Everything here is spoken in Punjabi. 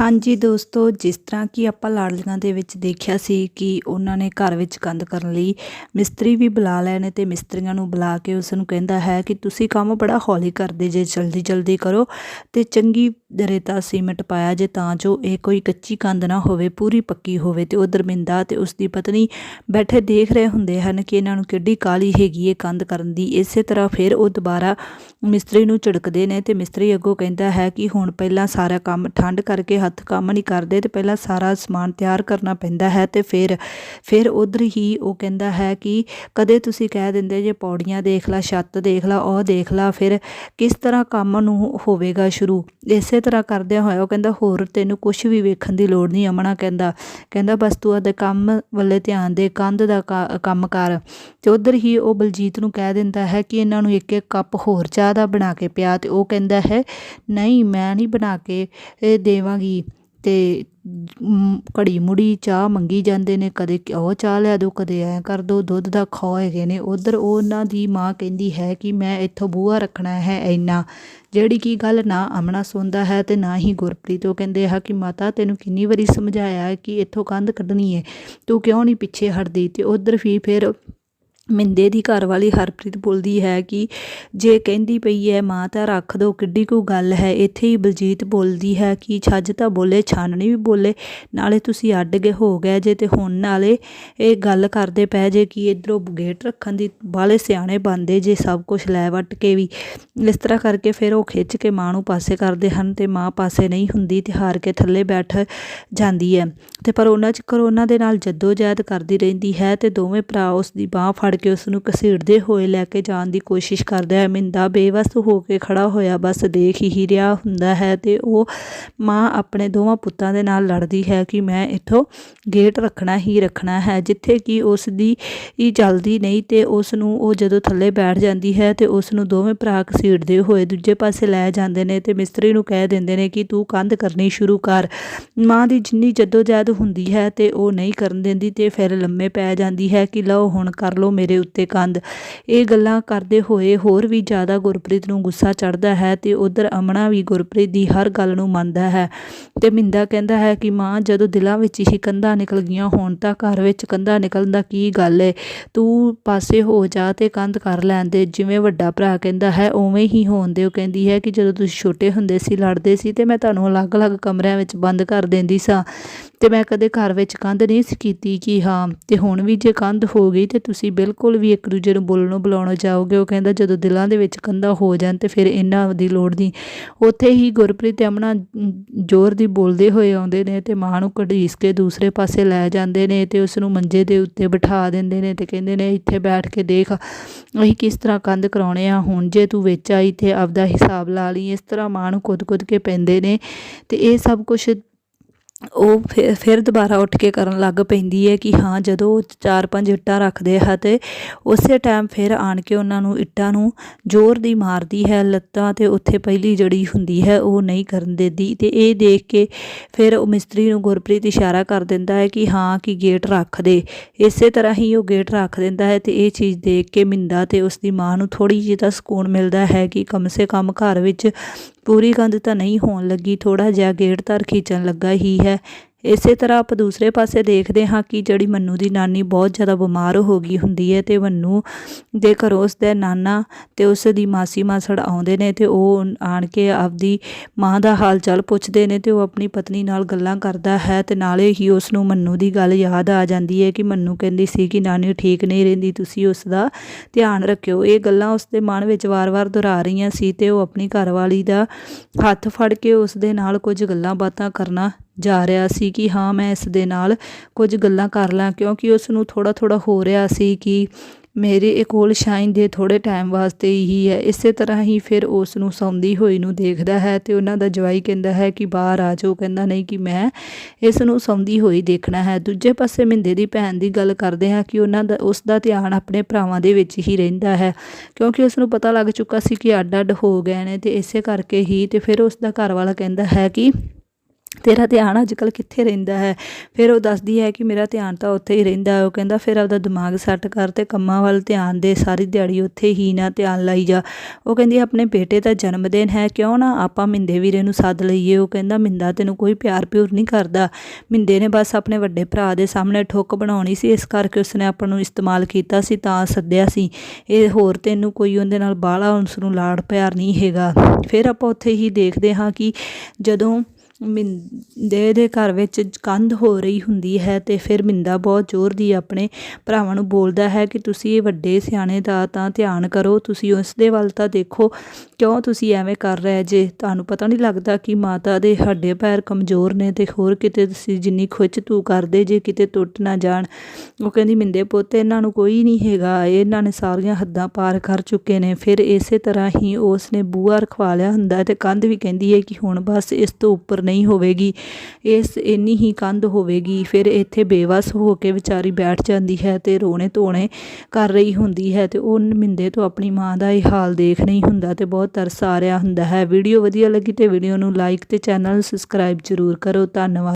ਹਾਂਜੀ ਦੋਸਤੋ, ਜਿਸ ਤਰ੍ਹਾਂ ਕਿ ਆਪਾਂ ਲਾਡਲੀਆਂ ਦੇ ਵਿੱਚ ਦੇਖਿਆ ਸੀ ਕਿ ਉਹਨਾਂ ਨੇ ਘਰ ਵਿੱਚ ਕੰਧ ਕਰਨ ਲਈ ਮਿਸਤਰੀ ਵੀ ਬੁਲਾ ਲਏ ਨੇ ਤੇ ਮਿਸਤਰੀਆਂ ਨੂੰ ਬੁਲਾ ਕੇ ਉਸ ਨੂੰ ਕਹਿੰਦਾ ਹੈ ਕਿ ਤੁਸੀਂ ਕੰਮ ਬੜਾ ਹੌਲੀ ਕਰਦੇ ਜੇ, ਜਲਦੀ ਜਲਦੀ ਕਰੋ ਤੇ ਚੰਗੀ ਰੇਤਾ ਸੀਮੈਂਟ ਪਾਇਆ ਜੇ ਤਾਂ ਜੋ ਇਹ ਕੋਈ ਕੱਚੀ ਕੰਧ ਨਾ ਹੋਵੇ, ਪੂਰੀ ਪੱਕੀ ਹੋਵੇ ਤੇ ਉਹ ਦਰਮਿੰਦਾ ਤੇ ਉਸ ਦੀ ਪਤਨੀ ਬੈਠੇ ਦੇਖ ਰਹੇ ਹੁੰਦੇ ਹਨ ਕਿ ਇਹਨਾਂ ਨੂੰ ਕਿੱਡੀ ਕਾਲੀ ਹੈਗੀ ਇਹ ਕੰਧ ਕਰਨ ਦੀ। ਇਸੇ ਤਰ੍ਹਾਂ ਫਿਰ ਉਹ ਦੁਬਾਰਾ ਮਿਸਤਰੀ ਨੂੰ ਝਿੜਕਦੇ ਨੇ ਤੇ ਮਿਸਤਰੀ ਅੱਗੋਂ ਕਹਿੰਦਾ ਹੈ ਕਿ ਹੁਣ ਪਹਿਲਾਂ ਸਾਰਾ ਕੰਮ ਠੰਡ ਕਰਕੇ ਹੱਥ ਕੰਮ ਨਹੀਂ ਕਰਦੇ ਤੇ ਪਹਿਲਾਂ ਸਾਰਾ ਸਮਾਨ ਤਿਆਰ ਕਰਨਾ ਪੈਂਦਾ ਹੈ ਤੇ ਫਿਰ ਫਿਰ ਉਧਰ ਹੀ ਉਹ ਕਹਿੰਦਾ ਹੈ ਕਿ ਕਦੇ ਤੁਸੀਂ ਕਹਿ ਦਿੰਦੇ ਜੇ ਪੌੜੀਆਂ ਦੇਖ ਲਾ, ਛੱਤ ਦੇਖ ਲਾ, ਉਹ ਦੇਖ ਲਾ, ਫਿਰ ਕਿਸ ਤਰ੍ਹਾਂ ਕੰਮ ਨੂੰ ਹੋਵੇਗਾ ਸ਼ੁਰੂ? ਇਸੇ ਤਰ੍ਹਾਂ ਕਰਦਿਆਂ ਹੋਇਆ ਉਹ ਕਹਿੰਦਾ, ਹੋਰ ਤੈਨੂੰ ਕੁਝ ਵੀ ਵੇਖਣ ਦੀ ਲੋੜ ਨਹੀਂ ਅਮਣਾ ਕਹਿੰਦਾ। ਕਹਿੰਦਾ, ਬਸ ਤੂੰ ਆਪਦੇ ਕੰਮ ਵੱਲੇ ਧਿਆਨ ਦੇ, ਕੰਧ ਦਾ ਕਾ- ਕੰਮ ਕਰ। ਤੇ ਉਧਰ ਹੀ ਉਹ ਬਲਜੀਤ ਨੂੰ ਕਹਿ ਦਿੰਦਾ ਹੈ ਕਿ ਇਹਨਾਂ ਨੂੰ ਇੱਕ ਇੱਕ ਕੱਪ ਹੋਰ ਚਾਹ ਦਾ ਬਣਾ ਕੇ ਪਿਆ ਤੇ ਉਹ ਕਹਿੰਦਾ ਹੈ, ਨਹੀਂ, ਮੈਂ ਨਹੀਂ ਬਣਾ ਕੇ ਦੇਵਾਂਗੀ। ਤੇ ਘੜੀ ਮੁੜੀ ਚਾਹ ਮੰਗੀ ਜਾਂਦੇ ਨੇ, ਕਦੇ ਉਹ ਚਾਹ ਲਿਆ ਦਿਓ ਕਦੇ ਐਂ ਕਰ ਦਿਓ ਦੁੱਧ ਦਾ ਖੋ ਹੈਗੇ ਨੇ। ਉਧਰ ਉਹਨਾਂ ਦੀ ਮਾਂ ਕਹਿੰਦੀ ਹੈ ਕਿ ਮੈਂ ਇੱਥੋਂ ਬੂਹਾ ਰੱਖਣਾ ਹੈ ਇੰਨਾ। ਜਿਹੜੀ ਕੀ ਗੱਲ ਨਾ ਅਮਣਾ ਸੁਣਦਾ ਹੈ ਤੇ ਨਾ ਹੀ ਗੁਰਪ੍ਰੀਤ, ਉਹ ਕਹਿੰਦੇ ਆ ਕਿ ਮਾਤਾ, ਤੈਨੂੰ ਕਿੰਨੀ ਵਾਰੀ ਸਮਝਾਇਆ ਕਿ ਇੱਥੋਂ ਕੰਧ ਕੱਢਣੀ ਹੈ ਤੂੰ ਕਿਉਂ ਨਹੀਂ ਪਿੱਛੇ ਹਟਦੀ? ਤੇ ਉੱਧਰ ਫੀ ਫਿਰ ਮਿੰਦੇ ਦੀ ਘਰ ਵਾਲੀ ਹਰਪ੍ਰੀਤ ਬੋਲਦੀ ਹੈ ਕਿ ਜੇ ਕਹਿੰਦੀ ਪਈ ਹੈ, ਮਾਂ, ਤਾਂ ਰੱਖ ਦੋ, ਕਿੱਡੀ ਕੋ ਗੱਲ ਹੈ। ਇੱਥੇ ਹੀ ਬਲਜੀਤ ਬੋਲਦੀ ਹੈ ਕਿ, ਛੱਜ ਤਾਂ ਬੋਲੇ, ਛਾਨਣੀ ਵੀ ਬੋਲੇ, ਨਾਲੇ ਤੁਸੀਂ ਅੱਡ ਗਏ ਹੋ ਗਏ ਜੇ ਤੇ ਹੁਣ ਨਾਲੇ ਇਹ ਗੱਲ ਕਰਦੇ ਪਏ ਜੇ ਕਿ ਇਧਰੋਂ ਗੇਟ ਰੱਖਣ ਦੀ ਬਾਲੇ ਸਿਆਣੇ ਬੰਦੇ ਜੇ ਸਭ ਕੁਝ ਲੈ ਵੱਟ ਕੇ ਵੀ। ਇਸ ਤਰ੍ਹਾਂ ਕਰਕੇ ਫਿਰ ਉਹ ਖਿੱਚ ਕੇ ਮਾਂ ਨੂੰ ਪਾਸੇ ਕਰਦੇ ਹਨ ਤੇ ਮਾਂ ਪਾਸੇ ਨਹੀਂ ਹੁੰਦੀ ਤੇ ਹਾਰ ਕੇ ਥੱਲੇ ਬੈਠ ਜਾਂਦੀ ਹੈ। ਤੇ ਪਰ ਉਹਨਾਂ ਚ ਕਰੋਨਾ ਦੇ ਨਾਲ ਜੱਦੋ ਜਹਿਦ ਕਰਦੀ ਰਹਿੰਦੀ ਹੈ ਤੇ ਦੋਵੇਂ ਭਰਾ ਉਸ ਦੀ ਬਾਹ ਫੜ ਕੇ ਉਸ ਨੂੰ ਘਸੀੜਦੇ ਹੋਏ ਲੈ ਕੇ ਜਾਣ ਦੀ ਕੋਸ਼ਿਸ਼ ਕਰਦਾ ਹੈ। ਮਿੰਦਾ ਬੇਵਸ ਹੋ ਕੇ ਖੜਾ ਹੋਇਆ ਬਸ ਦੇਖ ਹੀ ਰਿਹਾ ਹੁੰਦਾ ਹੈ ਤੇ ਉਹ ਮਾਂ ਆਪਣੇ ਦੋਵਾਂ ਪੁੱਤਾਂ ਦੇ ਨਾਲ ਲੜਦੀ ਹੈ ਕਿ ਮੈਂ ਇੱਥੋਂ ਗੇਟ ਰੱਖਣਾ ਹੀ ਰੱਖਣਾ ਹੈ, ਜਿੱਥੇ ਕਿ ਉਸ ਦੀ ਹੀ ਚੱਲਦੀ ਨਹੀਂ ਤੇ ਉਸ ਨੂੰ ਉਹ ਜਦੋਂ ਥੱਲੇ ਬੈਠ ਜਾਂਦੀ ਹੈ ਤੇ ਉਸ ਨੂੰ ਦੋਵੇਂ ਭਰਾ ਘਸੀੜਦੇ ਹੋਏ ਦੂਜੇ ਪਾਸੇ ਲੈ ਜਾਂਦੇ ਨੇ ਤੇ ਮਿਸਤਰੀ ਨੂੰ ਕਹਿ ਦਿੰਦੇ ਨੇ ਕਿ ਤੂੰ ਕੰਧ ਕਰਨੀ ਸ਼ੁਰੂ ਕਰ। ਮਾਂ ਦੀ ਜਿੰਨੀ ਜਦੋਜਹਿਦ ਹੁੰਦੀ ਹੈ ਤੇ ਉਹ ਨਹੀਂ ਕਰਨ ਦਿੰਦੀ ਤੇ ਫਿਰ ਲੰਮੇ ਪੈ ਜਾਂਦੀ ਹੈ ਕਿ ਲਓ ਹੁਣ ਕਰ ਲਓ ਮੇਰੇ ਉੱਤੇ ਕੰਧ। ਇਹ ਗੱਲਾਂ ਕਰਦੇ ਹੋਏ ਹੋਰ ਵੀ ਜ਼ਿਆਦਾ ਗੁਰਪ੍ਰੀਤ ਨੂੰ ਗੁੱਸਾ ਚੜਦਾ ਹੈ ਤੇ ਉਧਰ ਅਮਣਾ ਵੀ ਗੁਰਪ੍ਰੀਤ ਦੀ ਹਰ ਗੱਲ ਨੂੰ ਮੰਨਦਾ ਹੈ ਤੇ ਮਿੰਦਾ ਕਹਿੰਦਾ ਹੈ ਕਿ ਮਾਂ, ਜਦੋਂ ਦਿਲਾਂ ਵਿੱਚ ਹੀ ਕੰਧਾਂ ਨਿਕਲ ਗਈਆਂ ਹੋਣ ਤਾਂ ਘਰ ਵਿੱਚ ਕੰਧਾਂ ਨਿਕਲਣ ਦਾ ਕੀ ਗੱਲ ਏ? ਤੂੰ ਪਾਸੇ ਹੋ ਜਾ ਤੇ ਕੰਧ ਕਰ ਲੈਂਦੇ ਜਿਵੇਂ ਵੱਡਾ ਭਰਾ ਕਹਿੰਦਾ ਹੈ, ਉਵੇਂ ਹੀ ਹੋਣ ਦਿਓ। ਕਹਿੰਦੀ ਹੈ ਕਿ ਜਦੋਂ ਤੁਸੀਂ ਛੋਟੇ ਹੁੰਦੇ ਸੀ, ਲੜਦੇ ਸੀ ਤੇ ਮੈਂ ਤੁਹਾਨੂੰ ਅਲੱਗ-ਅਲੱਗ ਕਮਰਿਆਂ ਵਿੱਚ ਬੰਦ ਕਰ ਦਿੰਦੀ ਸਾਂ ਤੇ ਮੈਂ ਕਦੇ ਘਰ ਵਿੱਚ ਕੰਧ ਨਹੀਂ ਸੀ ਕੀਤੀ ਕਿ ਹਾਂ, ਤੇ ਹੁਣ ਵੀ ਜੇ ਕੰਧ ਹੋ ਗਈ ਤੇ ਤੁਸੀਂ ਬਿਲਕੁਲ ਵੀ ਇੱਕ ਦੂਜੇ ਨੂੰ ਬੋਲਣੋਂ ਬੁਲਾਉਣੋਂ ਜਾਓਗੇ, ਉਹ ਕਹਿੰਦਾ ਜਦੋਂ ਦਿਲਾਂ ਦੇ ਵਿੱਚ ਕੰਧਾਂ ਹੋ ਜਾਣ ਤੇ ਫਿਰ ਇਹਨਾਂ ਦੀ ਲੋੜ ਨਹੀਂ। ਉੱਥੇ ਹੀ ਗੁਰਪ੍ਰੀਤ ਤੇ ਅਮਨਾ ਜ਼ੋਰ ਦੀ ਬੋਲਦੇ ਹੋਏ ਆਉਂਦੇ ਨੇ ਤੇ ਮਾਂ ਨੂੰ ਘੜੀਸ ਕੇ ਦੂਸਰੇ ਪਾਸੇ ਲੈ ਜਾਂਦੇ ਨੇ ਤੇ ਉਸ ਨੂੰ ਮੰਜੇ ਦੇ ਉੱਤੇ ਬਿਠਾ ਦਿੰਦੇ ਨੇ ਤੇ ਕਹਿੰਦੇ ਨੇ, ਇੱਥੇ ਬੈਠ ਕੇ ਦੇਖ, ਅਸੀਂ ਕਿਸ ਤਰ੍ਹਾਂ ਕੰਧ ਕਰਾਉਣੇ ਆ, ਹੁਣ ਜੇ ਤੂੰ ਵਿੱਚ ਆਈ ਤੇ ਆਪਦਾ ਹਿਸਾਬ ਲਾ ਲਈ। ਇਸ ਤਰ੍ਹਾਂ ਮਾਂ ਨੂੰ ਕੁੱਦ-ਕੁੱਦ ਕੇ ਪੈਂਦੇ ਨੇ ਤੇ ਇਹ ਸਭ ਕੁਝ ਉਹ ਫਿਰ ਫਿਰ ਦੁਬਾਰਾ ਉੱਠ ਕੇ ਕਰਨ ਲੱਗ ਪੈਂਦੀ ਹੈ ਕਿ ਹਾਂ, ਜਦੋਂ ਉਹ ਚਾਰ ਪੰਜ ਇੱਟਾਂ ਰੱਖਦੇ ਹੈ ਤੇ ਉਸੇ ਟਾਈਮ ਫਿਰ ਆਣ ਕੇ ਉਹਨਾਂ ਨੂੰ ਇੱਟਾਂ ਨੂੰ ਜ਼ੋਰ ਦੀ ਮਾਰਦੀ ਹੈ, ਲੱਤਾਂ ਤੇ ਉੱਥੇ ਪਹਿਲੀ ਜੜੀ ਹੁੰਦੀ ਹੈ, ਉਹ ਨਹੀਂ ਕਰਨ ਦਿੰਦੀ ਤੇ ਇਹ ਦੇਖ ਕੇ ਫਿਰ ਉਹ ਮਿਸਤਰੀ ਨੂੰ ਗੁਰਪ੍ਰੀਤ ਇਸ਼ਾਰਾ ਕਰ ਦਿੰਦਾ ਹੈ ਕਿ ਹਾਂ, ਕਿ ਗੇਟ ਰੱਖ ਦੇ। ਇਸੇ ਤਰ੍ਹਾਂ ਹੀ ਉਹ ਗੇਟ ਰੱਖ ਦਿੰਦਾ ਹੈ ਤੇ ਇਹ ਚੀਜ਼ ਦੇਖ ਕੇ ਮਿੰਦਾ ਤੇ ਉਸ ਦੀ ਮਾਂ ਨੂੰ ਥੋੜੀ ਜਿਹੀ ਤਾਂ ਸਕੂਨ ਮਿਲਦਾ ਹੈ ਕਿ ਕਮ ਸੇ ਕਮ ਘਰ ਵਿੱਚ ਪੂਰੀ ਕੰਧ ਤਾਂ ਨਹੀਂ ਹੋਣ ਲੱਗੀ ਥੋੜ੍ਹਾ ਜਿਹਾ ਗੇਟ ਤਰ ਖਿੱਚਣ ਲੱਗਾ ਹੀ ਹੈ। ਇਸੇ ਤਰ੍ਹਾਂ ਆਪਾਂ ਦੂਸਰੇ ਪਾਸੇ ਦੇਖਦੇ ਹਾਂ ਕਿ ਜਿਹੜੀ ਮੰਨੂ ਦੀ ਨਾਨੀ ਬਹੁਤ ਜ਼ਿਆਦਾ ਬਿਮਾਰ ਹੋ ਗਈ ਹੁੰਦੀ ਹੈ ਤੇ ਮੰਨੂ ਦੇ ਘਰੋਂ ਉਸ ਦੇ ਨਾਨਾ ਤੇ ਉਸ ਦੀ ਮਾਸੀ ਮਾਸੜ ਆਉਂਦੇ ਨੇ ਤੇ ਉਹ ਆਣ ਕੇ ਆਪਦੀ ਮਾਂ ਦਾ ਹਾਲ ਚਾਲ ਪੁੱਛਦੇ ਨੇ ਤੇ ਉਹ ਆਪਣੀ ਪਤਨੀ ਨਾਲ ਗੱਲਾਂ ਕਰਦਾ ਹੈ ਤੇ ਨਾਲੇ ਹੀ ਉਸ ਨੂੰ ਮੰਨੂ ਦੀ ਗੱਲ ਯਾਦ ਆ ਜਾਂਦੀ ਹੈ ਕਿ ਮੰਨੂ ਕਹਿੰਦੀ ਸੀ ਕਿ ਨਾਨੀ ਠੀਕ ਨਹੀਂ ਰਹਿੰਦੀ, ਤੁਸੀਂ ਉਸ ਦਾ ਧਿਆਨ ਰੱਖਿਓ। ਇਹ ਗੱਲਾਂ ਉਸ ਦੇ ਮਨ ਵਿੱਚ ਵਾਰ-ਵਾਰ ਦੁਹਰਾ ਰਹੀਆਂ ਸੀ ਤੇ ਉਹ ਆਪਣੀ ਘਰਵਾਲੀ ਦਾ ਹੱਥ ਫੜ ਕੇ ਉਸ ਦੇ ਨਾਲ ਕੁਝ ਗੱਲਾਂ ਬਾਤਾਂ ਕਰਨਾ ਜਾ ਰਿਹਾ ਸੀ ਕਿ ਹਾਂ, ਮੈਂ ਇਸ ਦੇ ਨਾਲ ਕੁਝ ਗੱਲਾਂ ਕਰ ਲਾਂ, ਕਿਉਂਕਿ ਉਸ ਨੂੰ ਥੋੜਾ ਥੋੜਾ ਹੋ ਰਿਹਾ ਸੀ ਕਿ ਮੇਰੇ ਇਹ ਕੋਲ ਸ਼ਾਇਨ ਦੇ ਥੋੜੇ ਟਾਈਮ ਵਾਸਤੇ ਹੀ ਹੈ। ਇਸੇ ਤਰ੍ਹਾਂ ਹੀ ਫਿਰ ਉਸ ਨੂੰ ਸੌਂਦੀ ਹੋਈ ਨੂੰ ਦੇਖਦਾ ਹੈ ਤੇ ਉਹਨਾਂ ਦਾ ਜਵਾਈ ਕਹਿੰਦਾ ਹੈ ਕਿ ਬਾਹਰ ਆ ਜਾਓ, ਕਹਿੰਦਾ ਨਹੀਂ ਕਿ ਮੈਂ ਇਸ ਨੂੰ ਸੌਂਦੀ ਹੋਈ ਦੇਖਣਾ ਹੈ। ਦੂਜੇ ਪਾਸੇ ਮਿੰਦੇ ਦੀ ਭੈਣ ਦੀ ਗੱਲ ਕਰਦੇ ਹਾਂ ਕਿ ਉਹਨਾਂ ਦਾ, ਉਸ ਦਾ ਧਿਆਨ ਆਪਣੇ ਭਰਾਵਾਂ ਦੇ ਵਿੱਚ ਹੀ ਰਹਿੰਦਾ ਹੈ, ਕਿਉਂਕਿ ਉਸ ਨੂੰ ਪਤਾ ਲੱਗ ਚੁੱਕਾ ਸੀ ਕਿ ਅੱਡ ਅੱਡ ਹੋ ਗਏ ਨੇ ਤੇ ਇਸੇ ਕਰਕੇ ਹੀ ਤੇ ਫਿਰ ਉਸ ਦਾ ਘਰ ਵਾਲਾ ਕਹਿੰਦਾ ਹੈ ਕਿ ਤੇਰਾ ਧਿਆਨ ਅੱਜ ਕੱਲ੍ਹ ਕਿੱਥੇ ਰਹਿੰਦਾ ਹੈ? ਫਿਰ ਉਹ ਦੱਸਦੀ ਹੈ ਕਿ ਮੇਰਾ ਧਿਆਨ ਤਾਂ ਉੱਥੇ ਹੀ ਰਹਿੰਦਾ ਹੈ। ਉਹ ਕਹਿੰਦਾ, ਫਿਰ ਆਪਦਾ ਦਿਮਾਗ ਸੈੱਟ ਕਰ ਤੇ ਕੰਮਾਂ ਵੱਲ ਧਿਆਨ ਦੇ। ਸਾਰੀ ਦਿਹਾੜੀ ਉੱਥੇ ਹੀ ਨਾ ਧਿਆਨ ਲਾਈ ਜਾ। ਉਹ ਕਹਿੰਦੀ, ਆਪਣੇ ਬੇਟੇ ਦਾ ਜਨਮ ਦਿਨ ਹੈ। ਕਿਉਂ ਨਾ ਆਪਾਂ ਮਿੰਦੇ ਵੀਰੇ ਨੂੰ ਸੱਦ ਲਈਏ? ਉਹ ਕਹਿੰਦਾ, ਮਿੰਦਾ ਤੈਨੂੰ ਕੋਈ ਪਿਆਰ ਪਿਉਰ ਨਹੀਂ ਕਰਦਾ। ਮਿੰਦੇ ਨੇ ਬਸ ਆਪਣੇ ਵੱਡੇ ਭਰਾ ਦੇ ਸਾਹਮਣੇ ਠੁੱਕ ਬਣਾਉਣੀ ਸੀ। ਇਸ ਕਰਕੇ ਉਸਨੇ ਆਪਾਂ ਨੂੰ ਇਸਤੇਮਾਲ ਕੀਤਾ ਸੀ, ਤਾਂ ਸੱਦਿਆ ਸੀ। ਇਹ ਹੋਰ ਤੈਨੂੰ ਕੋਈ ਉਹਦੇ ਨਾਲ ਬਾਹਲਾ ਉਸ ਨੂੰ ਲਾੜ ਪਿਆਰ ਨਹੀਂ ਹੈਗਾ। ਫਿਰ ਆਪਾਂ ਉੱਥੇ ਹੀ ਦੇਖਦੇ ਹਾਂ ਕਿ ਜਦੋਂ ਮਿੰਦੇ ਦੇ ਘਰ ਵਿੱਚ ਕੰਧ ਹੋ ਰਹੀ ਹੁੰਦੀ ਹੈ ਅਤੇ ਫਿਰ ਮਿੰਦਾ ਬਹੁਤ ਜ਼ੋਰ ਦੀ ਆਪਣੇ ਭਰਾਵਾਂ ਨੂੰ ਬੋਲਦਾ ਹੈ ਕਿ ਤੁਸੀਂ ਵੱਡੇ ਸਿਆਣੇ ਦਾ ਤਾਂ ਧਿਆਨ ਕਰੋ, ਤੁਸੀਂ ਉਸ ਦੇ ਵੱਲ ਤਾਂ ਦੇਖੋ, ਕਿਉਂ ਤੁਸੀਂ ਐਵੇਂ ਕਰ ਰਹੇ ਜੇ? ਤੁਹਾਨੂੰ ਪਤਾ ਨਹੀਂ ਲੱਗਦਾ ਕਿ ਮਾਤਾ ਦੇ ਹੱਡੇ ਪੈਰ ਕਮਜ਼ੋਰ ਨੇ ਤੇ ਹੋਰ ਕਿਤੇ ਤੁਸੀਂ ਜਿੰਨੀ ਖੁੱਚ ਤੂੰ ਕਰਦੇ ਜੇ, ਕਿਤੇ ਟੁੱਟ ਨਾ ਜਾਣ। ਉਹ ਕਹਿੰਦੀ, ਮਿੰਦੇ ਪੁੱਤ, ਇਹਨਾਂ ਨੂੰ ਕੋਈ ਨਹੀਂ ਹੈਗਾ। ਇਹਨਾਂ ਨੇ ਸਾਰੀਆਂ ਹੱਦਾਂ ਪਾਰ ਕਰ ਚੁੱਕੇ ਨੇ। ਫਿਰ ਇਸੇ ਤਰ੍ਹਾਂ ਹੀ ਉਸ ਨੇ ਬੂਆ ਰਖਵਾ ਲਿਆ ਹੁੰਦਾ ਤੇ ਕੰਧ ਵੀ ਕਹਿੰਦੀ ਹੈ ਕਿ ਹੁਣ ਬਸ ਇਸ ਤੋਂ ਉੱਪਰ ਨਹੀਂ ਹੋਵੇਗੀ। ਇਸ ਇੰਨੀ ਹੀ ਕੰਧ ਹੋਵੇਗੀ। ਫਿਰ ਇੱਥੇ ਬੇਵਸ ਹੋ ਕੇ ਵਿਚਾਰੀ ਬੈਠ ਜਾਂਦੀ ਹੈ ਤੇ ਰੋਣੇ ਧੋਣੇ ਕਰ ਰਹੀ ਹੁੰਦੀ ਹੈ ਤੇ ਉਹ ਮਿੰਦੇ ਤੋਂ ਆਪਣੀ ਮਾਂ ਦਾ ਇਹ ਹਾਲ ਦੇਖ ਨਹੀਂ ਹੁੰਦਾ ਤੇ ਬਹੁਤ ਤਰਸ ਆ ਰਿਹਾ ਹੁੰਦਾ ਹੈ। ਵੀਡੀਓ ਵਧੀਆ ਲੱਗੀ ਤੇ ਵੀਡੀਓ ਨੂੰ ਲਾਈਕ ਤੇ ਚੈਨਲ ਨੂੰ ਸਬਸਕ੍ਰਾਈਬ ਜ਼ਰੂਰ ਕਰੋ। ਧੰਨਵਾਦ।